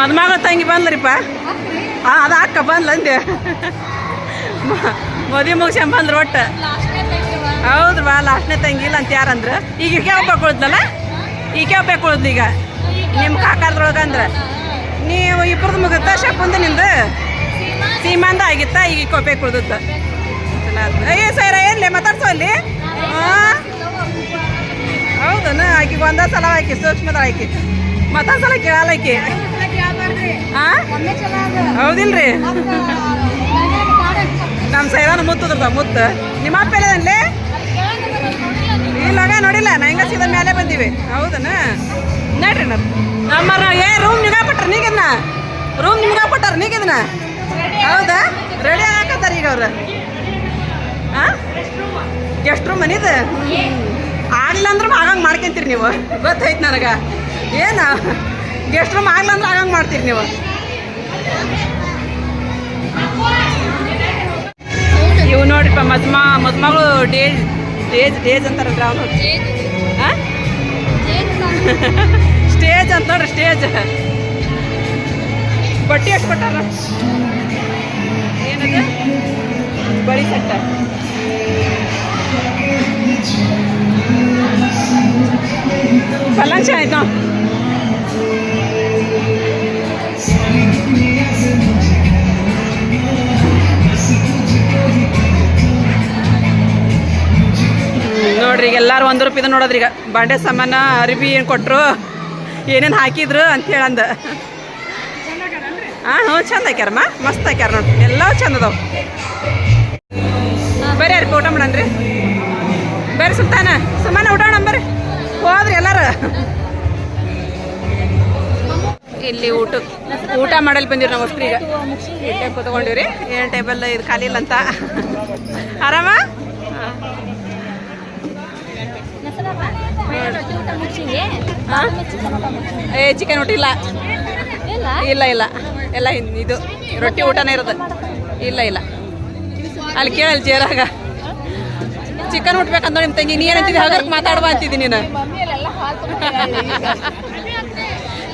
ಮದುಮಗಳ ತಂಗಿ ಬಂದ್ರಿಪ್ಪ. ಹಾಂ ಅದು ಅಕ್ಕ ಬಂದ್ಲಂದೆ ಮದುವೆ ಮುಗಿಸ್ಕೊಂಡ್ ಬಂದ್ರು ಒಟ್ಟು. ಹೌದು ಬಾ, ಲಾಸ್ಟ್ನೇ ತಂಗಿ ಇಲ್ಲ ಅಂತ ಯಾರಂದ್ರೆ. ಈಗ ಈಕೆ ಒಬ್ಬ ಉಳಿದ್ನಲ್ಲ ಈಕೆ ಈಗ? ನಿಮ್ಮ ಕಾಕಾದ್ರೊಳಗೆ ಅಂದ್ರೆ. ನೀವು ಇಬ್ಬರದ್ ಮುಗುತ್ತಾ ಶಪ್ಪಂದು ನಿಂದು ಸೀಮಾಂದ ಆಗಿತ್ತ? ಈಗ ಕೊಪ್ಪೆ ಒಬ್ಬ ಅಯ್ಯ ಸೈರ, ಏನ್ಲಿ ಮಾತಾಡ್ಸೋ ಅಲ್ಲಿ? ಹೌದನ? ಆಕಿಗೆ ಒಂದ ಸಲ ಆಕಿ ಸೂಕ್ಷ್ಮದ ಆಕಿ ಮತ್ತೊಂದ್ಸಲ ಕೇಳಲ್ಲ ಆಕಿ. ಹೌದಿಲ್ರಿ? ನಮ್ಮ ಸೈರಾನ ಮುತ್ತದ್ರದ ಮುತ್ತು. ನಿಮ್ಮ ಅಪ್ಪ ಎಲ್ಲದಲ್ಲಿ ಇಲ್ಲಾಗ ನೋಡಿಲ್ಲ, ನಾ ಹಿಂಗ ಮೇಲೆ ಬಂದೀವಿ. ಹೌದನ? ನೋಡ್ರಿ ನಡ್ ನಮ್ಮರ ಏ ರೂಮ್ ನಿಗಾಪಟ್ರ ನೀಗಿದ್ನ? ರೂಮ್ ನಿಮ್ಗ ಕೊಟ್ಟಾರ ನೀಗಿದ್ನ? ಹೌದಾ? ರೆಡಿ ಹಾಕತ್ತಾರ ಈಗ ಅವ್ರು? ಹಾಂ ಗೆಸ್ಟ್ ರೂಮ್ ಮನಿದು ಆಗ್ಲಿಲ್ಲ ಅಂದ್ರೆ ಆಗಂಗೆ ಮಾಡ್ಕೊಂತೀರಿ ನೀವು. ಗೊತ್ತಾಯ್ತು ನನಗೆ. ಏನು? ಗೆಸ್ಟ್ ರೂಮ್ ಆಗ್ಲಿಲ್ಲ ಅಂದ್ರೆ ಆಗಂಗೆ ಮಾಡ್ತೀರಿ ನೀವು. ಇವು ನೋಡ್ರಿಪ್ಪ ಮದ್ಮ ಮದ್ಮಗಳು ಡೇಜ್ ಡೇಜ್ ಡೇಜ್ ಅಂತಾರಲ್ರಿ ಅವನು ಸ್ಟೇಜ್ ಅಂತ ನೋಡ್ರಿ, ಸ್ಟೇಜ್. ಬಟ್ಟೆ ಎಷ್ಟು ಕೊಟ್ಟಾರ? ಏನದ? ಬಳಿ ಸಟ್ಟ ಪಲ್ಲಂಚ ಆಯ್ತು? ನೋಡ್ರಿ ಈಗ ಎಲ್ಲರೂ ಒಂದು ರೂಪಾಯಿದ ನೋಡೋದ್ರಿ ಈಗ. ಬಾಂಡೆ ಸಾಮಾನ ಅರಿಬಿ ಏನು ಕೊಟ್ಟರು ಏನೇನು ಹಾಕಿದ್ರು ಅಂತ ಹೇಳಂದ. ಹಾಂ ಹ್ಞೂ, ಚಂದ ಹಾಕ್ಯಾರಮ್ಮ. ಮಸ್ತ್ ಹಾಕ್ಯಾರ ನೋಡ್ರಿ. ಎಲ್ಲವೂ ಚಂದ ಅದಾವ. ಬರ್ರಿ ಯಾರು ಊಟ ಮಾಡನ್ರಿ ಬರ್ರಿ ಸುಲ್ತಾನ. ಸುಮ್ಮನೆ ಊಟ ಬರ್ರಿ. ಹೋದ್ರಿ ಎಲ್ಲಾರು. ಇಲ್ಲಿ ಊಟ ಊಟ ಮಾಡಲ್ ಬಂದಿರಿ ನಾವು ಅಷ್ಟ್ರಿ ಈಗ. ಕೂತ್ಕೊಂಡಿವ್ರಿ ಏನು ಟೇಬಲ್ ಇದು ಖಾಲಿ ಇಲ್ಲ ಅಂತ. ಆರಾಮ? ಏ ಚಿಕನ್ ಊಟ ಇಲ್ಲ. ಇಲ್ಲ ಇಲ್ಲ. ಎಲ್ಲ ಇದು, ರೊಟ್ಟಿ ಊಟನೇ ಇರೋದು. ಇಲ್ಲ ಇಲ್ಲ. ಅಲ್ಲಿ ಕೇಳಲ್ಲ ಜೇರಾಗ. ಚಿಕನ್ ಉಟ್ಬೇಕಂತ ನಿಮ್ಮ ತಂಗಿ ನೀ ಏನಂತಿದ್ದಿ ಹಾಗಾಗಿ ಮಾತಾಡುವ ಅಂತಿದ್ದೀನಿ ನೀನು.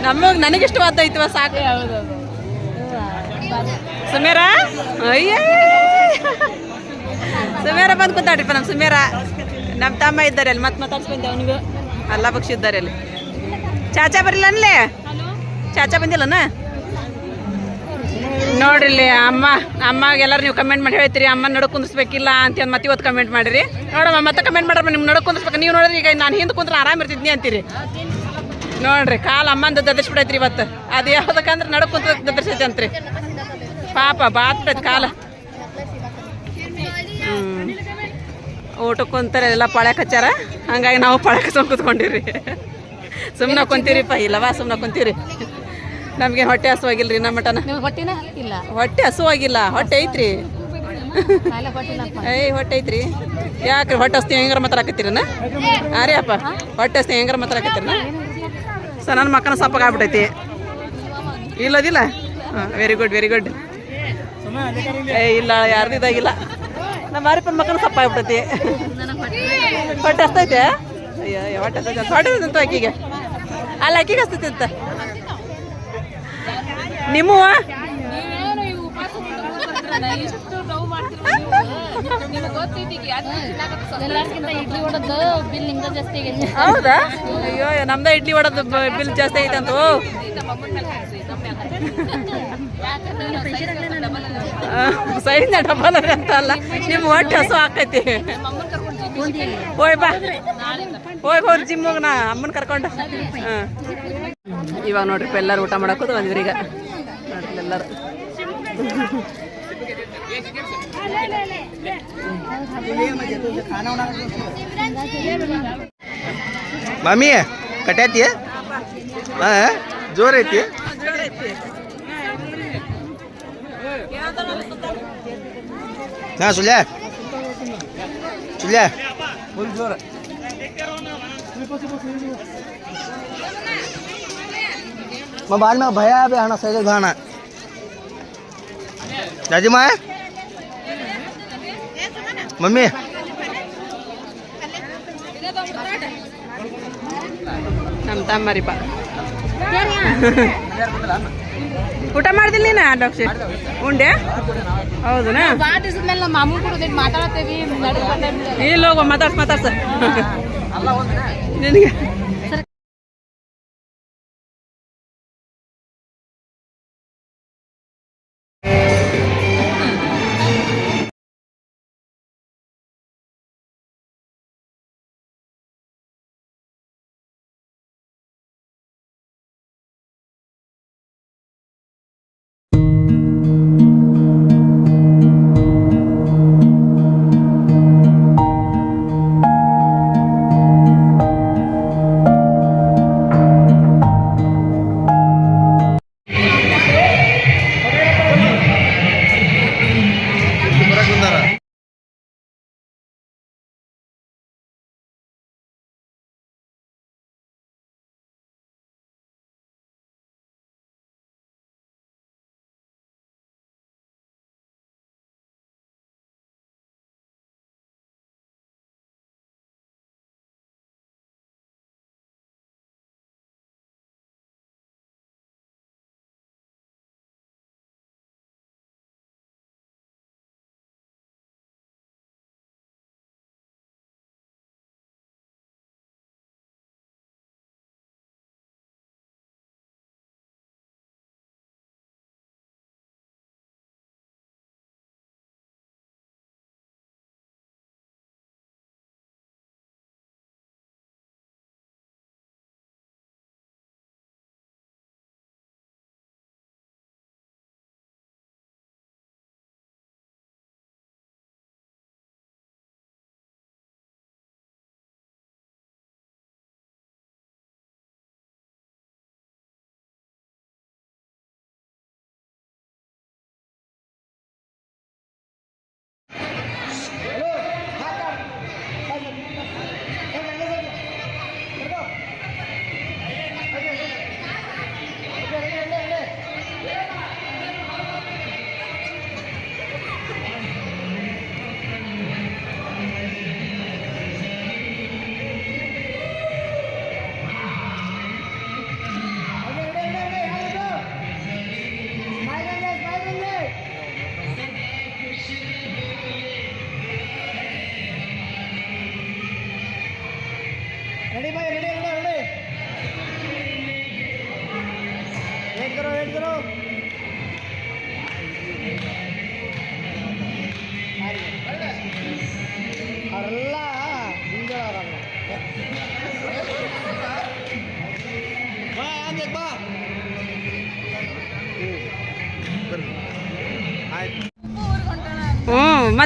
ನಮಗೆ ನನಗಿಷ್ಟವಾದ ಐತವ, ಸಾಕು. ಸುಮೇರ ಅಯ್ಯ ಸುಮೇರ ಬಂದು ಕೂತಾಡ್ರಿಪ್ಪ ನಮ್ಮ ಸುಮೇರ ನಮ್ಮ ತಮ್ಮ ಇದ್ದಾರೆ ಅಲ್ಲಿ ಮತ್ತೆ ಮಾತಾಡ್ಸ್ಬಂದೆ ಅವನಿಗೂ. ಅಲ್ಲ ಪಕ್ಷ ಇದ್ದಾರೆ ಅಲ್ಲಿ. ಚಾಚಾ ಬರಲಿಲ್ಲ ಅನ್ಲೇ? ಚಾಚಾ ಬಂದಿಲ್ಲನ? ನೋಡ್ರಿ ಅಮ್ಮ, ಅಮ್ಮಗೆ ಎಲ್ಲರೂ ನೀವು ಕಮೆಂಟ್ ಮಾಡಿ ಹೇಳ್ತೀರಿ ಅಮ್ಮ ನಡು ಕುಂದಿಸ್ಬೇಕಿಲ್ಲ ಅಂತ ಮತ್ತೆ ಇವತ್ತು ಕಮೆಂಟ್ ಮಾಡಿರಿ. ನೋಡಮ್ಮ, ಮತ್ತೆ ಕಮೆಂಟ್ ಮಾಡ್ರಿ ನಿಮ್ಗೆ ನಡು ಕುಂದಿಸ್ಬೇಕು ನೀವು ನೋಡಿದ್ರೆ ಈಗ ನಾನು ಹಿಂದೆ ಕುಂದ್ರೆ ಆರಾಮ ಇರ್ತಿದ್ನಿ ಅಂತೀರಿ. ನೋಡ್ರಿ, ಕಾಲು ಅಮ್ಮಂದು ದದರ್ಸ್ಬಿಡೈತ್ರಿ ಇವತ್ತು. ಅದು ಯಾವ್ದಕ್ಕಂದ್ರೆ ನಡು ಕುಂತ ದದರ್ಸೈತಿ ಅಂತ್ರಿ. ಪಾಪ ಬಾತ್ಬಿಡೈತೆ ಕಾಲ. ಊಟಕ್ಕೆ ಕುಂತಾರೆ ಎಲ್ಲ ಪಳೆ ಹಚ್ಚಾರ ಹಂಗಾಗಿ ನಾವು ಪಳೆ ಸುಮ್ ಕುತ್ಕೊಂಡಿರಿ ಸುಮ್ಮನೆ ಕುಂತೀರಿಪ್ಪ ಇಲ್ಲವಾ ಸುಮ್ಮನೆ ಕುಂತೀರಿ. ನಮ್ಗೆ ಹೊಟ್ಟೆ ಹಸುವಾಗಿಲ್ರಿ ನಮ್ಮ ಮಟನ ಇಲ್ಲ? ಹೊಟ್ಟೆ ಹಸುವಾಗಿಲ್ಲ ಹೊಟ್ಟೆ ಐತ್ರಿ. ಏಯ್ ಹೊಟ್ಟೆ ಐತ್ರಿ. ಯಾಕ್ರಿ ಹೊಟ್ಟೆ ಹಸ್ತಿ ಹೆಂಗಾರ ಮಾತಾಡಕತ್ತೀರನ ರೀ ಅಪ್ಪ ಹೊಟ್ಟೆ ಹಸ್ತಿ ಹೆಂಗಾರ ಮಾತಾಡಕತ್ತೀರನ ಸರ್ ನನ್ನ ಮಕ್ಕನ ಸಪ್ಪಗಾಗ್ಬಿಟ್ಟೈತಿ ಇಲ್ಲದಿಲ್ಲ? ಹಾಂ ವೆರಿ ಗುಡ್ ವೆರಿ ಗುಡ್ ಏ ಇಲ್ಲ ಯಾರ್ದು ಇದಾಗಿಲ್ಲ. ನಮ್ಮ ಮಾರಿಪ್ಪನ ಮಕ್ಕಳು ಸಪ್ಪ ಆಗ್ಬಿಟ್ಟೈತಿ ಹೊಟ್ಟೆ ಹಸ್ತೈತೆ? ಅಯ್ಯೋ ಹೊಟ್ಟೆ ಹಸ್ತೈತೆ. ಹೊಟ್ಟೆ ಆಕಿಗೆ. ಅಲ್ಲ ಅಕ್ಕಿಗೆ ಹಸ್ತೈತಿ ಅಂತ. ನಿಮ್ಮವ ಹೌದಾ? ಅಯ್ಯೋ ನಮ್ದ ಇಡ್ಲಿ ಹೊಡೋದು ಬಿಲ್ ಜಾಸ್ತಿ ಐತೆ ಸೈಡಿಂದ ಡಬಲ್ ಅದ ಅಂತ ಅಲ್ಲ. ನಿಮ್ಮ ಒಟ್ಟು ಹಸು ಆಕೈತಿ. ಹೋಯ್ ಬಾ. ಹೋಯ್ ಹೋರ್ ಜಿಮ್ಮಗೆ ನಾ, ಅಮ್ಮನ ಕರ್ಕೊಂಡು. ಹಾಂ. ಇವಾಗ ನೋಡ್ರಿ ಎಲ್ಲರೂ ಊಟ ಮಾಡೋಕೋದು ಬಂದಿದ್ರಿ ಈಗ. ನೋಡ್ರಿ ಎಲ್ಲರೂ. ಮಾಮಿ ಕಟ್ಯಾತಿ ಹಾಂ ಜೋರೈತಿ Nah, sulia. Sulia. Boleh juara. Bahaya be anak saya juga anak. Jadi? Mami. Tam tam mari. ಊಟ ಮಾಡ್ದಿಲ್ಲ ನೀನು ಡಾಕ್ಟ್ರಿ? ಉಂಡೆ? ಹೌದನಾ? ಮಾತಾಡ್ತೇವಿ ಇಲ್ಲ ಹೋಗೋ ಮಾತಾಡ್ಸ್ ಮಾತಾಡ್ಸ. ನಿನಗೆ?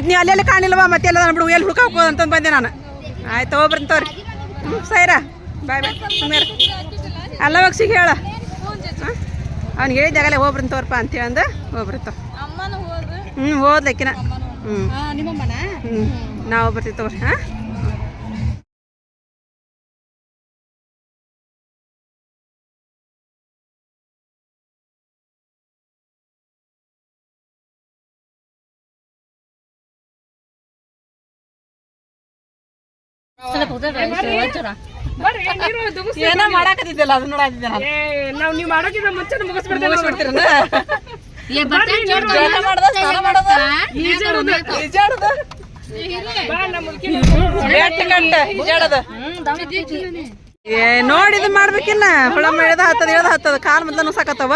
ಮತ್ತೆ ನೀವು ಅಲ್ಲೆಲ್ಲ ಕಾಣಿಲ್ವಾ? ಮತ್ತೆ ಎಲ್ಲ ಬಿಡು ಎಲ್ಲಿ ಹುಡ್ಕೋಬೇಕು ಅಂತ ಬಂದೆ ನಾನು. ಆಯ್ತು ಹೋಗ್ಬರ್ತೀನಿ ತೋರಿ. ಹ್ಞೂ ಸೈರಾ? ಬಾಯ್ ಬಾಯ್. ಸುಮ್ಮನೆ ಅಲ್ಲ ಹೋಗ್ಸಿಗೆ ಹೇಳ. ಅವ್ನು ಹೇಳಿದಾಗಲೇ ಹೋಗ್ಬರ್ತೀನಿ ತೋರಪ್ಪ ಅಂತೇಳಿ ಹೇಳಂದ ಹೋಗ್ಬರ್ತಾವ ಹ್ಞೂ ಹೋದ್ಲಕ್ಕಿನ. ಹ್ಞೂ ಹ್ಞೂ ನಾವು ಬರ್ತೀವಿ ತಗೋರಿ ಹಾಂ? ಏನೋ ಮಾಡಾಕತ್ತಿದ್ದಲ್ಲ ನೋಡಾತಿದ್ದೆ ನಾವ್ ನೀವ್ ಮಾಡೋಕಿಂತ ಮುಂಚೆ ಮುಗಿಸ್ಬಿಡ್ತೇವೆ ನೋಡಿ. ಇದು ಮಾಡ್ಬೇಕಿಲ್ಲ ಹುಳ ಮಾಡಿದ ಹತ್ತದ ಇಳದ ಹತ್ತದ. ಕಾಲ್ ಮೊದ್ಲ ಸಾಕತ್ತವ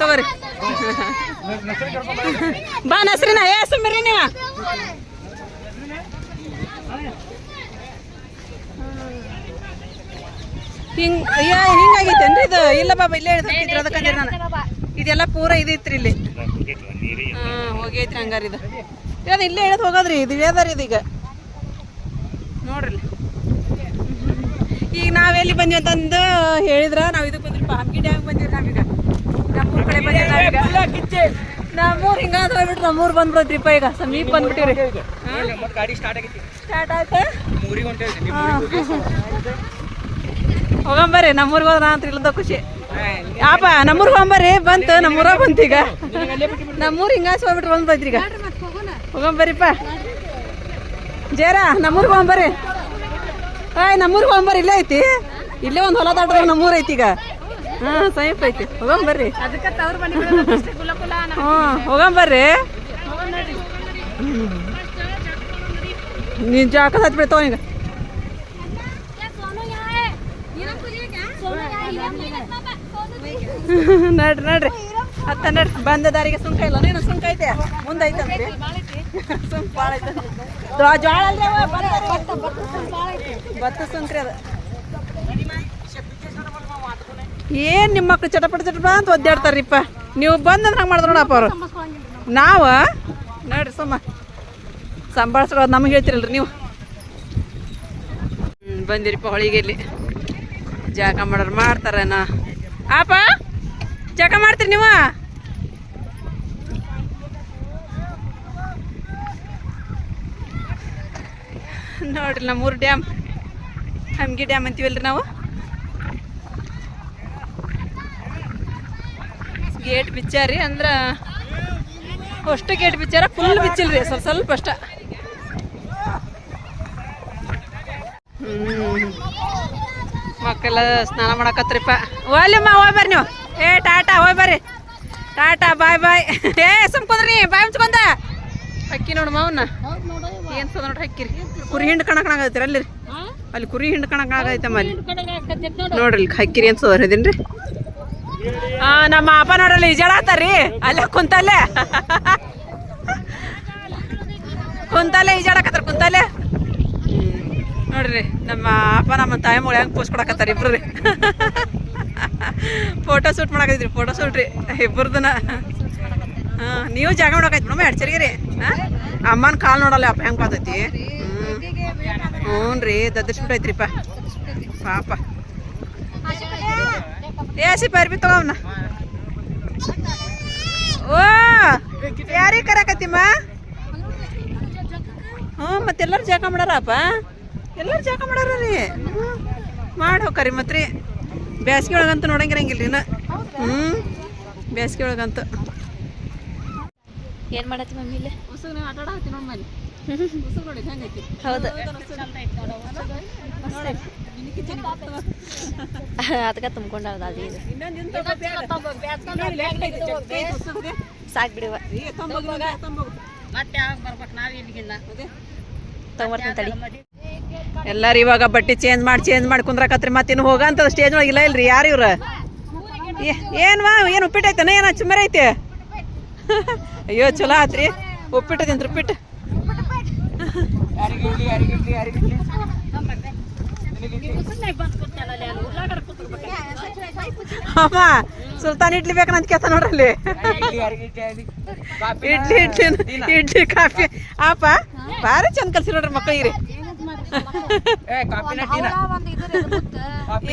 ತಗೋರಿ. ಬಾ ನಸ್ರಿನ ಏ ಸುಮ್ಮಿರಿ ನೀವ. ಹಿಂಗ್ ಅಯ್ಯ ಹಿಂಗಾಗೈತೇನ್ರಿ ಇದು? ಇಲ್ಲ ಬಾಬಾ ಇಲ್ಲೇ ಹಿಡಿದ್ರೆ ಅದಕ್ಕಂದ್ರೆ ನಾನು. ಇದೆಲ್ಲ ಪೂರ ಇದೈತ್ರಿ ಇಲ್ಲಿ. ಹಾ ಹೋಗೈತ್ರಿ ಹಂಗಾರ ಇದು. ಇದು ಇಲ್ಲೇ ಇಳಿದು ಹೋಗೋದ್ರಿ ಇದು ಇಳ್ದಾರಿ ಇದೀಗ ನೋಡ್ರಿ. ಇಲ್ಲಿ. ಈಗ ನಾವೆಲ್ಲಿ ಬಂದ್ವಿ ಅಂತಂದು ಹೇಳಿದ್ರ ನಾವು ಇದಕ್ಕೆ ಬಂದ್ರಿ ಹಂಪಿ ಡ್ಯಾಮ್ ಬಂದಿರಿ ನಾವೀಗ ನಮ್ಮೂರ್ ಕಡೆ ಬಂದಿರಿ ನಾವೀಗ ನಮ್ಮೂರ್ ಹಿಂಗಾದ್ ಹೋಗ್ಬಿಟ್ರಿ ನಮ್ಮೂರ್ ಬಂದ್ಬಿಡ್ರಿಪ್ಪ ಈಗ. ಸಮೀಪ ಬಂದ್ಬಿಟ್ಟಿವ್ರಿ. ಗಾಡಿ ಸ್ಟಾರ್ಟ್ ಆಗೈತಿ. ಸ್ಟಾರ್ಟ್ ಆಯ್ತಾ. ಹೋಗಂಬರ್ರಿ ನಮ್ಮೂರ್ಗೆ ಹೋದ್ರ ಅಂತ ಇಲ್ಲದ ಖುಷಿ. ಯಾಪ ನಮ್ಮೂರ್ಗೆ ಹೋಗಂಬರ್ರಿ ಬಂತು ನಮ್ಮೂರ ಬಂತು ಈಗ ನಮ್ಮೂರ್ ಹಿಂಗಾಸ್ ಹೋಗ್ಬಿಟ್ರಿ ಬಂದ್ ಬೈತ್ರಿ ಈಗ. ಹೋಗಂಬರ್ರಿಪ್ಪ. ಜೇರ ನಮ್ಮೂರ್ಗೆ ಹೋಗಂಬರ್ರಿ. ಆಯ್ ನಮ್ಮೂರ್ಗೆ ಹೋಗಂಬರ್ರಿ ಇಲ್ಲೇ ಐತಿ. ಇಲ್ಲೇ ಒಂದು ಹೊಲ ದಾಟ್ರ ನಮ್ಮೂರ್ ಐತಿ ಈಗ. ಹಾ ಸಮೀಪ ಐತಿ. ಹೋಗಂಬರ್ರಿ. ಹ್ಞೂ ಹೋಗಂಬರ್ರಿ. ನೀನು ಜಾಕ ಹತ್ಬಿಡ್ತಾವ ಈಗ. ನಡ್ರಿ ನಡ್ರಿ. ಹತ್ತ ನಡ್ರಿ. ಬಂದ ದಾರಿಗೆ ಸುಂಕ ಇಲ್ಲ. ನೀನು ಸುಂಕ ಐತೆ? ಮುಂದೆ ಸುಂಕ ಭಾಳ ಐತೆ. ಜೋಳ. ಭತ್ತ ಸುಂಕ್ರಿ ಅದು. ಏನ್ ನಿಮ್ಮ ಮಕ್ಳು ಚಟಪಟ ಚಟಪ ಅಂತ ಒದ್ದಾಡ್ತಾರ್ರಿಪ್ಪ. ನೀವು ಬಂದಂದ್ರೆ ಹಂಗೆ ಮಾಡಿದ್ರು ನೋಡಪ್ಪ ಅವರು. ನಾವು? ನೋಡ್ರಿ, ಸುಮ್ಮ. ಸಂಭಾಳಿಸ್ಕೊಳ್ಳೋದು ನಮಗೆ ಹೇಳ್ತಿರಲ್ರಿ ನೀವು. ಬಂದಿರಿಪ್ಪ ಹೊಳಿಗೆ ಇಲ್ಲಿ ಜಾಗ ಮಾಡೋರು ಮಾಡ್ತಾರೇನ. ಆಪ? ಜಾಗ ಮಾಡ್ತೀರಿ ನೀವು? ನೋಡ್ರಿ ನಮ್ಮೂರು ಡ್ಯಾಮ್. ಹಮ್ಗಿ ಡ್ಯಾಮ್ ಅಂತೀವಲ್ರಿ ನಾವು? ಗೇಟ್ ಬಿಚ್ಚಾರಿ ಅಂದ್ರೆ ಅಷ್ಟು ಗೇಟ್ ಬಿಚ್ಚಾರ ಫುಲ್ ಬಿಚ್ಚಿಲ್ರಿ, ಸ್ವಲ್ಪ ಸ್ವಲ್ಪ ಅಷ್ಟ. ಮಕ್ಕಳೆಲ್ಲ ಸ್ನಾನ ಮಾಡಕತ್ರಿಪ್ಪ. ಓಲಿಮ್ಮ ಹೋಗ್ಬರ್ರಿ ನೀವು. ಏ, ಟಾಟಾ, ಹೋಯ್ ಬರ್ರಿ. ಟಾಟಾ, ಬಾಯ್ ಬಾಯ್. ಏ ಸುಮ್ಕೊಂದ್ರಿ ಬಾಯ್ ಮುಚ್ಕೊಂದ ಅಕ್ಕಿ ನೋಡು ಮಾವನ್ನ ಏನ್ ಸದ ನೋಡ್ರಿ ಹಕ್ಕಿರಿ ಕುರಿ ಹಿಂಡ್ ಕಣಕ್ ಆಗತ್ತೀರಿ ಅಲ್ಲಿ ಅಲ್ಲಿ ಕುರಿ ಹಿಂಡ್ ಕಣಕ್ ಆಗೈತಮ್ಮ ಅಲ್ಲಿ ನೋಡ್ರಿ ಹಕ್ಕಿರಿ ಏನ್ ಸೋದ್ರ ಇದೀನ್ರಿ ಆ, ನಮ್ಮ ಅಪ್ಪ ನೋಡ್ರಲ್ಲಿ ಈಜಾಡತ್ತಾರ್ರಿ ಅಲ್ಲೇ ಕುಂತಲ್ಲೇ. ಕುಂತಲ್ಲೇ ಈಜಾಡಕತ್ತಾರ, ಕುಂತಲ್ಲೇ. ನೋಡ್ರಿ, ನಮ್ಮ ಅಪ್ಪ ನಮ್ಮ ತಾಯಿ ಮೂಳೆ ಹೆಂಗೆ ಪೋಸ್ಟ್ ಕೊಡಕತ್ತಾರ ಇಬ್ರು ರೀ ಫೋಟೋ ಶೂಟ್ ಮಾಡಕತ್ತಿದ್ರಿ ಫೋಟೋ ಶೂಟ್ ರೀ. ಇಬ್ಬರದನ. ನೀವು ಜಾಗ ಮಾಡಕೈತಿ ಮೇಡಮ್ ಎಡ್ಚರಿಗೆ ರೀ ಹಾಂ? ಅಮ್ಮನ ಕಾಲು ನೋಡಲ್ಲ, ಅಪ್ಪ ಹೆಂಗೆ ಪಾತೈತಿ ಹ್ಞೂ ರೀ ದದ್ದರ್ಸ್ಬಿಟ್ಟೈತ್ರಿಪ್ಪ ಪಾಪ. ಏ ಸಿ ಬರ್ಬಿ ಓ ಯಾರಿಗೆ ಕರಕತ್ತಿಮ್ಮ ಹ್ಞೂ, ಮತ್ತೆಲ್ಲರೂ ಜಾಗ ಮಾಡಾರಪ್ಪ? ಎಲ್ಲರೂ ಜಾಗ ಮಾಡಾರ ರೀ? ಮಾಡಿ ಹೋಗ್ರಿ ಮತ್ತೆ ರೀ ಬೇಸಿಗೆ ಒಳಗಂತೂ ನೋಡಂಗಿರಂಗಿಲ್ಲ ರೀ ಹ್ಞೂ ಬೇಸಿಗೆ ಒಳಗಂತೂ ಏನ್ ಮಾಡತ್ತಿ ಮಮ್ಮಿ ಇಲ್ಲಿ? ಉಸುಗ್ ಆಟ ಆಡತ್ತಿ ನೋಡಿ ಮನೆ. ಉಸುಗ್ ನೋಡಿ ಹೆಂಗೈತಿ ಹೌದು. ಅದಕ್ಕೆ ತುಂಬ್ಕೊಂಡಾವ ಅದು ಇದು. ಸಾಕ್ ಬಿಡುವ. ತಗೊಂಬರ್ತೀನಿ ತಡಿ. ಎಲ್ಲಾರು ಇವಾಗ ಬಟ್ಟೆ ಚೇಂಜ್ ಮಾಡಿ ಚೇಂಜ್ ಮಾಡಿ ಕುಂದ್ರಕತ್ರಿ. ಮತ್ತಿನ್ನು ಹೋಗಂತ ಸ್ಟೇಜ್ ಒಳಗೆ ಇಲ್ಲ ಇಲ್ರಿ? ಯಾರು ಇವ್ರ? ಏನ್ವಾ ಏನು ಉಪ್ಪಿಟ್ಟು ಐತನ ಏನ ಚುಮ್ಮರ ಐತೆ ಅಯ್ಯೋ ಚಲೋ ಆತ್ರಿ. ಉಪ್ಪಿಟ್ಟು ತಿಂತ್ರಿ ಉಪ್ಪಿಟ್ಟು ಅಮ್ಮ ಸುಲ್ತಾನ್ ಇಡ್ಲಿ ಬೇಕಂತ ಕೇಳ್ತಾ ನೋಡ್ರಲ್ಲಿ ಇಡ್ಲಿ ಇಡ್ಲಿ ಇಡ್ಲಿ? ಕಾಫಿ. ಆಪ ಭಾರಿ ಚಂದ ಕಲ್ಸಿ ನೋಡ್ರಿ ಮಕ್ಕಳಿಗೆ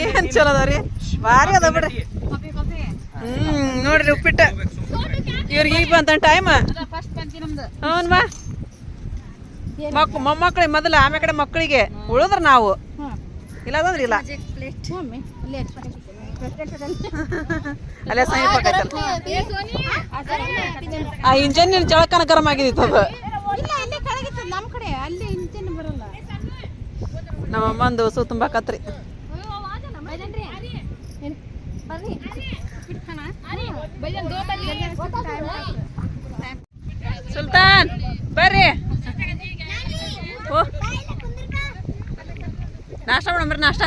ಏನ್ ಚಲೋ ಅದಾವ್ರಿ? ಭಾರಿ ಅದ ಬಿಡ್ರಿ. ಹ್ಮ್ ನೋಡ್ರಿ ಉಪ್ಪಿಟ್ಟ. ಇವ್ರಿಗೆ ಈಗ ಬಂತ ಟೈಮ್ ಹ್ಞೂ ಬಾ. ಮಕ್ ಮೊಮ್ಮಕ್ಳಿಗೆ ಮೊದಲು ಆಮೇಲೆ ಕಡೆ ಮಕ್ಕಳಿಗೆ ಉಳಿದ್ರ ನಾವು. ಇಲ್ಲದ್ರಿ ಇಲ್ಲ. ಅಲ್ಲೇ ಸಮೀಪ ಆ ಇಂಜನ್ ಜಳಕನ ಗರಂ ಆಗಿತ್ತು ಅದು. ನಮ್ಮ ಕಡೆ. ಅಲ್ಲಿ ಇಂಜಿನ್ ಬರಲ್ಲ. ನಮ್ಮ ಅಮ್ಮಂದು ಸು ತುಂಬ ಕತ್ರಿ. ಸುಲ್ತಾನ್, ಬರ್ರಿ. ಓ. ನಾಷ್ಟ ಬರ್ರಿ ನಾಷ್ಟ.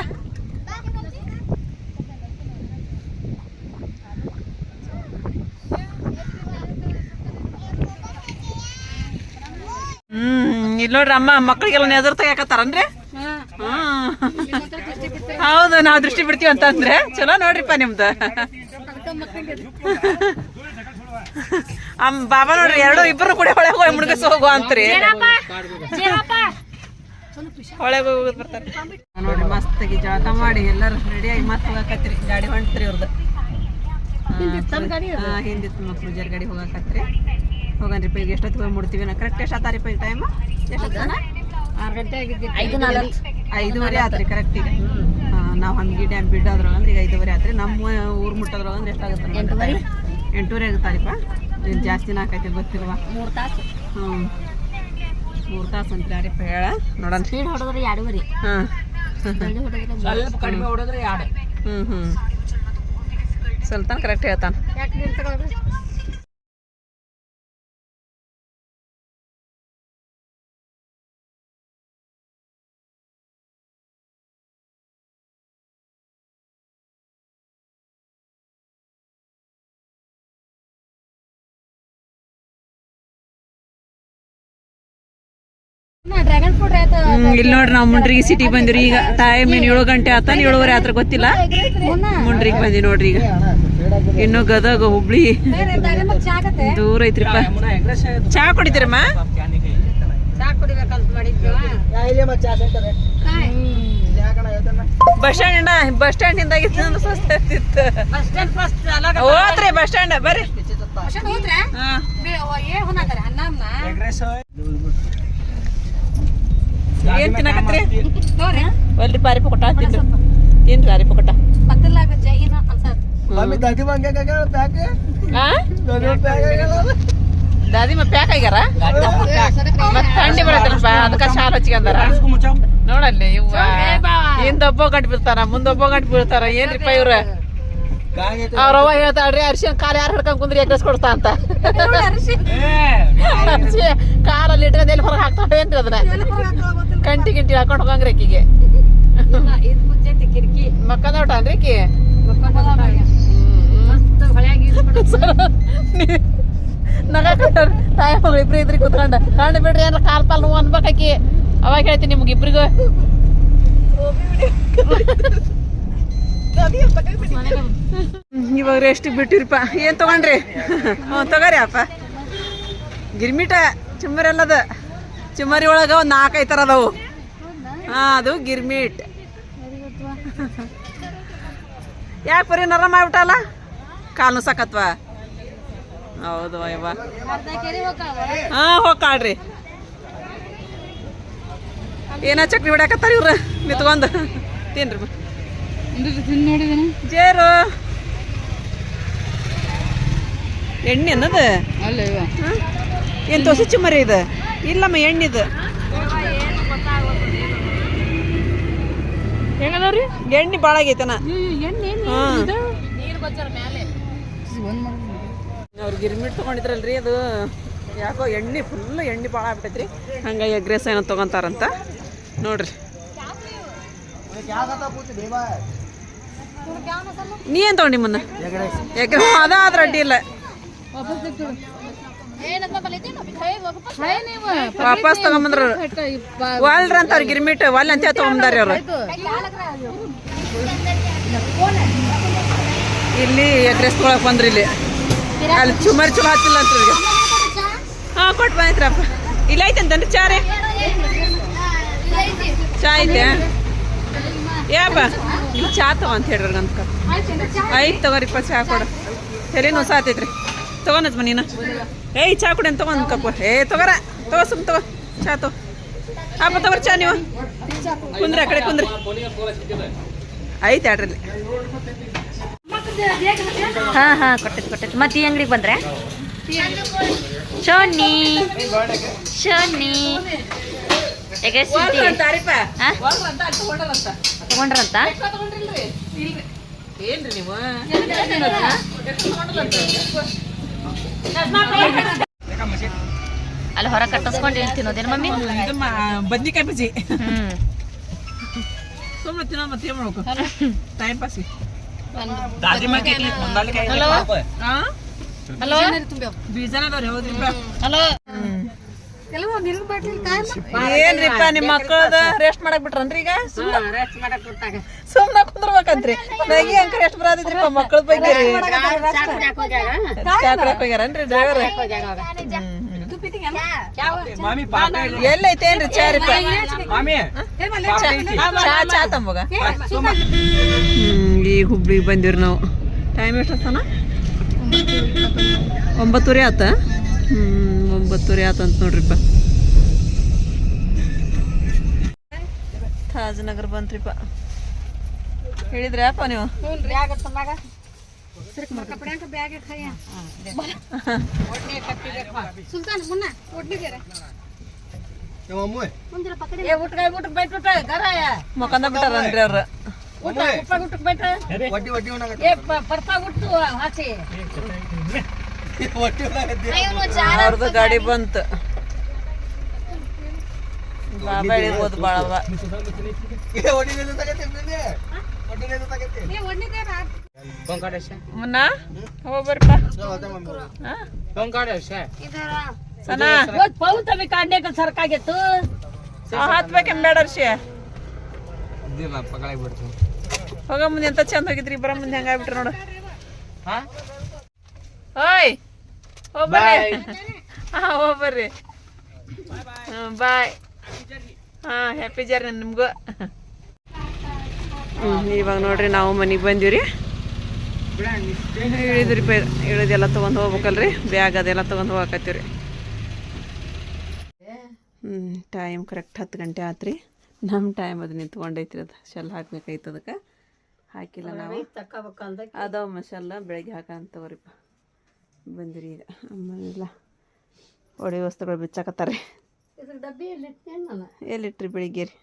ಹ್ಮ್, ಇಲ್ಲಿ ನೋಡ್ರಿ ಅಮ್ಮ ಮಕ್ಕಳಿಗೆಲ್ಲ ನೆದರ್ ತೆಗಿಯಕತ್ತಾರನ್ರಿ? ಹೌದು ನಾವು ದೃಷ್ಟಿ ಬಿಡ್ತೀವಿ ಅಂತಂದ್ರೆ. ಚಲೋ ನೋಡ್ರಿಪ್ಪ ನಿಮ್ದು. ಅಮ್ಮ ಬಾಬಾ ನೋಡ್ರಿ ಎರಡು ಇಬ್ಬರು ಕೂಡ ಹೊಳೆ ಹೋಗಿ ಮುಡ್ಗಸ್ ಹೋಗುವ ಅಂತ್ರಿ. ಹೊಳೆಗೆ ಬರ್ತಾರೆ. ನೋಡ್ರಿ ಮಸ್ತಾಗಿ ಜಳಕ ಮಾಡಿ ಎಲ್ಲರೂ ಆಗಿ ಮತ್ತೆ ಹೋಗಕತ್ರಿ. ಗಾಡಿ ಹೊಂಟ್ರಿ ಇವ್ರದ್ದು ಹಿಂದಿತ್ತು ಮಕ್ಳು ಜರ್ ಗಾಡಿ ಹೋಗಕತ್ರಿ. ಹೋಗನ್ರಿ ಈಗ ಎಷ್ಟೊತ್ತಿಗೆ ಹೋಗಿ ಮುಡ್ತೀವಿ ನಾ ಕರೆಕ್ಟ್ ಎಷ್ಟು ಆತಾರಿಪ್ಪ ಈಗ ಟೈಮ್ ಎಷ್ಟೊತ್ತನ ಐದು ನಾಲ್ಕು. ಐದುವರೆ ಆತ್ರಿ ಕರೆಕ್ಟ್ ಈಗ. ನಾವು ಹಂಗಿ ಡ್ಯಾಮ್ ಬಿಡೋದ್ರೊಳಗೆ ಅಂದ್ರೆ ಈಗ ಐದುವರೆ ಆತ್ರಿ. ನಮ್ಮ ಊರು ಮುಟ್ಟೋದ್ರ ಅಂದ್ರೆ ಎಷ್ಟಾಗುತ್ತೆ ಎಂಟೂವರೆ? ಎಂಟೂವರೆ ಆಗುತ್ತಾರಿಪ್ಪ ಜಾಸ್ತಿ ಜಾಸ್ತಿನ ಆಕೈತಿ ಗೊತ್ತಿಲ್ವ? ಮೂರು ತಾಸು. ಹ್ಞೂ ಮೂರು ತಾಸು ಅಂತಾರಿಪ್ಪ ಹೇಳ? ನೋಡೋಣ. ಸ್ಪೀಡ್ ಹೊಡೆದ್ರೆ ಎರಡೂವರೆ. ಹಾಂ. ಸ್ವಲ್ಪ ಕಡಿಮೆ ಹೊಡೆದ್ರೆ ಎರಡು. ಹ್ಞೂ ಹ್ಞೂ ಸ್ವಲ್ಪ ಕರೆಕ್ಟ್ ಹೇಳ್ತಾನ. ಇಲ್ಲಿ ನೋಡ್ರಿ ನಾವು ಮುಂಡ್ರಿಗೆ ಸಿಟಿ ಬಂದಿರಿ ಈಗ ಟೈಮ್ ಏನು ಏಳು ಗಂಟೆ ಆತನ ಏಳುವರೆ ಆತ್ರ ಗೊತ್ತಿಲ್ಲ? ಮುಂಡ್ರಿಗೆ ಬಂದಿ ನೋಡ್ರಿ ಈಗ. ಇನ್ನು ಗದಗ ಹುಬ್ಳಿ. ದೂರ ಐತ್ರಿಪ್ಪ. ಚಾ ಕುಡಿತೀರಮ್ಮ? ಬಸ್ ಸ್ಟ್ಯಾಂಡ್ ಬಸ್ ಸ್ಟ್ಯಾಂಡ್ ಇಂದ ಹೋತ್ರಿ ಬಸ್ ಸ್ಟ್ಯಾಂಡ್ ಬರ್ರಿ. ಏನು ತಿನ್ನಕತ್ರಿ ಒಲ್ಲಿ ಪಾರಿ ಪುಕಟ ತಿಂದು ತಿನ್ರಿ ಅರಿ ಪುಕಟ ದಾದಿಮ ಪ್ಯಾಕ್? ಆಗ್ಯಾರ? ಮತ್ತೆ ಥಂಡಿ ಬರತ್ತಲ್ಲಪ್ಪ ಅದಕ್ಕೆ ಶಾಲ್ ಹಚ್ಕೊಂಡಾರ ನೋಡಲ್ಲಿ ಇವ ಹಿಂದೊಬ್ಬ ಗಂಟು ಬೀಳ್ತಾರ ಮುಂದೊಬ್ಬ ಗಂಟು ಬಿಡ್ತಾರ ಏನ್ರಿಪ್ಪ ಇವ್ರ? ಅವ್ರವ್ವ ಹೇಳ್ತಾಳ್ರಿ ಅರ್ಶಿನ ಕಾಲ ಯಾರು ಹಿಡ್ಕೊಂಡ್ ಕುಂದ್ರಿ ಎಗ್ರೆಸ್ ಕೊಡ್ತಾ ಅಂತ. ಅರ್ಶಿ. ಕಾಲಲ್ಲಿ ಇಟ್ಕೊಂಡ್ ಎಲ್ಲಿ ಹೊರಗೆ ಹಾಕ್ತಾವ ಏನ್ರಿ ಅದನ್ನ? ಕಂಟಿ ಗಿಂಟಿ ಹಾಕೊಂಡು ಹೋಗಂಗ್ರಿ ಆಕಿಗೆ ಮಕ್ಕಂದ ಹೊಟ್ಟಾನ್ರಿ ಆಕಿ ಮಸ್ತ್ ಹೊಳ್ಯಾಗಿ ನಗ ಕಟ್ಟಾರ ತಾಯಿ ಮಗಳು ಇಬ್ರು ಇದ್ರಿ ಕುತ್ಕೊಂಡ. ಕಂಡು ಬಿಡ್ರಿ ಏನಾರ ಕಾಲ್ ಪಾಲ್ ನೋವು ಅನ್ಬೇಕಾಕಿ ಅವಾಗ ಹೇಳ್ತೀನಿ ನಿಮ್ಗೆ ಇಬ್ರಿಗೂ. ಇವಾಗ ರೆಸ್ಟ್ ಬಿಟ್ಟಿರಪ್ಪ? ಏನ್ ತಗೊಂಡ್ರಿ? ಹ್ಞೂ ತಗೋರಿ ಅಪ್ಪ. ಗಿರ್ಮಿಟ ಚುಮ್ಮರಿ ಅಲ್ಲದ ಚುಮ್ಮರಿ ಒಳಗ ಒಂದ್ ನಾಲ್ಕೈದು ಥರ ಅದಾವು. ಹಾ, ಅದು ಗಿರ್ಮಿಟ್. ಯಾಕೆ ಬರೀ ನರ ಮಾಡ್ಬಿಟ್ಟಲ್ಲ ಕಾಲು ಸಾಕತ್ವ. ಹೌದು, ಅಯ್ಯವ್ವ. ಹಾ ಹೋಗ್ಕಾಳ್ರಿ ಏನ ಚಕ್ರಿ ಹೊಡ್ಯಾಕತ್ತಾರ ಇವ್ರ? ನಿತ್ಕೊಂಡು. ತಿನ್ರಿ ಜೇರು. ಎಣ್ಣೆ ಅನ್ನದ? ಏನ್ ತೋಸಿ ಚುಮ್ಮರಿ ಇದು? ಇಲ್ಲಮ್ಮ ಎಣ್ಣಿದು. ಹೆಂಗದವ್ರಿ? ಎಣ್ಣೆ ಭಾಳ ಆಗೈತನ? ಅವ್ರು ಗಿರ್ಮಿಟ್ ತೊಗೊಂಡಿದ್ರಲ್ರಿ ಅದು. ಯಾಕೋ ಎಣ್ಣೆ ಫುಲ್ ಎಣ್ಣೆ ಭಾಳ ಆಗ್ಬಿಟ್ಟೈತ್ರಿ. ಹಂಗಾಗಿ ಅಗ್ರೆಸ್ ಏನೋ ತೊಗೊಂತಾರಂತ. ನೋಡ್ರಿ. ನೀ ಏನ್ ತಗೊಂಡಿ ಮುನ್ನ ಅದ ಆದ್ರ ಅಡ್ಡಿ ಇಲ್ಲ. ವಾಪಸ್ ತಗೊಂಬಂದ್ರು. ವಾಲ್ರ ಅಂತ ಅವ್ರು ಗಿರ್ಮಿಟ್ ವಾಲ್ ಅಂತ ತಗೊಂಬಂದಾರ ಅವ್ರು. ಇಲ್ಲಿ ಎಗ್ರೆಸ್ ತೊಗೊಳಕ್ ಬಂದ್ರಿ ಇಲ್ಲಿ. ಅಲ್ಲಿ ಚುಮರ್ ಚುಮ ಹತ್ತಿಲ್ಲ ಅಂತ ಹಾ ಕೊಟ್ಟು ಬಂದಿತ್ರಪ್ಪ ಇಲ್ಲ ಐತಂತನ್ರಿ ಚಾರೇ ಚಾ ಐತೆ. ಯಾಪ ಇಲ್ಲಿ ಚಾ ಅಂತ ಹೇಳ್ರಿ ಅಂತ ಆಯ್ತು ತಗೋರಿಪ್ಪ ಚಾ ಕೊಡು. ತಲೆ ನೋಸ ಆತೈತ್ರಿ ತಗೋನಜ್ ಮನೀನ ಏಯ್ ಚಾ ಕೊಡಿ ಅಂತ ತಗೊಂಡ್ ಕಪ್ಪ. ಏ ತಗೋರ. ತಗೋ ಸುಮ್ ತಗೋ. ಚಾ ತಗೋ. ಅಪ್ಪ ತಗೋರಿ ಚಾ ನೀವು. ಕುಂದ್ರಿ ಆ ಕಡೆ ಕುಂದ್ರಿ. ಐತೆ ಆಡ್ರಲ್ಲಿ. ಹಾ ಹಾ ಕೊಟ್ಟೈತಿ ಕೊಟ್ಟೈತಿ. ಮತ್ತೆ ಈ ಅಂಗಡಿಗೆ ಬಂದ್ರೆ? ಶೋನಿ ಶೋನಿ? ತಗೊಂಡ್ರಂತ? ಏನ್ರಿ ನೀವು? ಅಲ್ಲಿ ಹೊರ ಕಟ್ಟಿಸ್ಕೊಂಡು ಏನ್ ತಿನ್ನೋದೇನು ಮಮ್ಮಿ? ಇದು ಮಾ- ಬದ್ನಿಕಾಯಿ ಬಜ್ಜಿ. ಹ್ಮ್. ಸುಮ್ಮನೆ ತಿನ್ನೋ ಮತ್ತೆ ಏನ್ ಮಾಡ್ಬೇಕು? Time pass hello. ಹಾ? ಹಲೋ. ಬೀಜನ ಅದಾವ್ರಿ ಹೌದ್ರಿ ಹಲೋ. ಏನ್ರಿಪ್ಪ ನಿಮ್ಮ ಮಕ್ಕಳದ ರೆಸ್ಟ್ ಮಾಡಕ್ ಬಿಟ್ರನ್ರಿ ಈಗ? ಸುಮ್ನ ಕುಂದ್ರಬೇಕಂತ್ರಿ. ನಗಿ ಅಂಕರ್ ರೆಸ್ಟ್ ಬರದಿದ್ರಿಪ್ಪ ಮಕ್ಕಳ ಬಗ್ಗೆ? ಹೋಗ್ಯಾರನ್ರಿ ಡ್ರೈವರ್ ಎಲ್ಲೈತೇನ್ರಿ ಚಾ. ರೀ ಚಾ ಚಾ ತಂಬೋಗ? ಈ ಈಗ ಹುಬ್ಳಿಗೆ ಬಂದಿವ್ರಿ ನಾವು. ಟೈಮ್ ಎಷ್ಟು ಹತ್ತನ ಒಂಬತ್ತುವರೆ ಆತ? ಹ್ಮ್. ಒಂಬತ್ತುವರೆ ಆತಂತ ನೋಡ್ರಿಪ್ಪ ತಾಜನಗರ್ ಬಂತ್ರಿಪ್ಪ ಹೇಳಿದ್ರ್ಯಾಪ ನೀವು? ಮುಖಂದ ಬಿಟ್ಟಾರನ್ರಿ ಅವ್ರ? ಉಟ್ಟ ಉಟ್ಟ ಬಿಟ್ಟ ಅವ್ರದ್ದು ಗಾಡಿ ಬಂತು. ಬಾಬಾ ಇರ್ಬೋದು ಬಾಳವ. ಮುನ್ನ ಹೋಗ್ಬರ್ಪ. ಸನಾ. ಪೌತಮಿ ಕಾಂಡ್ಯಾಕ ಸರ್ಕಾಗಿತ್ತು. ಹತ್ಬೇಕೇನ್ ಬೇಡ ಅರ್ಷಿ. ಹೋಗ ಮುಂದೆ ಎಂತ ಚಂದ ಹೋಗಿದ್ರಿ? ಬರ ಮುಂದೆ ಹಂಗಾಗ್ಬಿಟ್ರಿ ನೋಡು. ಓಯ್ ಹೋಗ್ಬರ್ರಿ ಹಾ ಹೋಗ್ಬರ್ರಿ. ಬಾಯ್ ಹಾ ಹ್ಯಾಪಿ ಜರ್ನಿ ನಿಮ್ಗೂ. ಹ್ಞೂ ಇವಾಗ ನೋಡ್ರಿ ನಾವು ಮನೆಗೆ ರೀ ಇಳಿದ್ರಿ ಪೈ ಇಳಿದೆಲ್ಲ ತೊಗೊಂಡು ಹೋಗ್ಬೇಕಲ್ರಿ. ಬ್ಯಾಗ್ ಅದೆಲ್ಲ ತೊಗೊಂಡು ಹೋಗಕತ್ತೀವ್ರಿ. ಹ್ಞೂ ಟೈಮ್ ಕರೆಕ್ಟ್ ಹತ್ತು ಗಂಟೆ ಆತ್ರಿ. ನಮ್ಮ ಟೈಮ್ ಅದು ನಿಂತ್ಕೊಂಡೈತ್ರಿ ಅದು. ಶೆಲ್ ಹಾಕ್ಬೇಕಾಯ್ತು ಅದಕ್ಕೆ. ಹಾಕಿಲ್ಲ ನಾವು. ಅದಾವ ಶೆಲ್ಲ ಬೆಳಗ್ಗೆ ಹಾಕಂತವ್ರಿಪ್ಪ. ಬಂದಿರಿ. ಈಗ ಆಮೇಲೆ ಒಡೆ ವಸ್ತುಗಳು ಬಿಚ್ಚಾಕತ್ತಾರೆ ಎಲ್ಲಿಟ್ರಿ ಬೆಳಿಗ್ಗೆ ರೀ?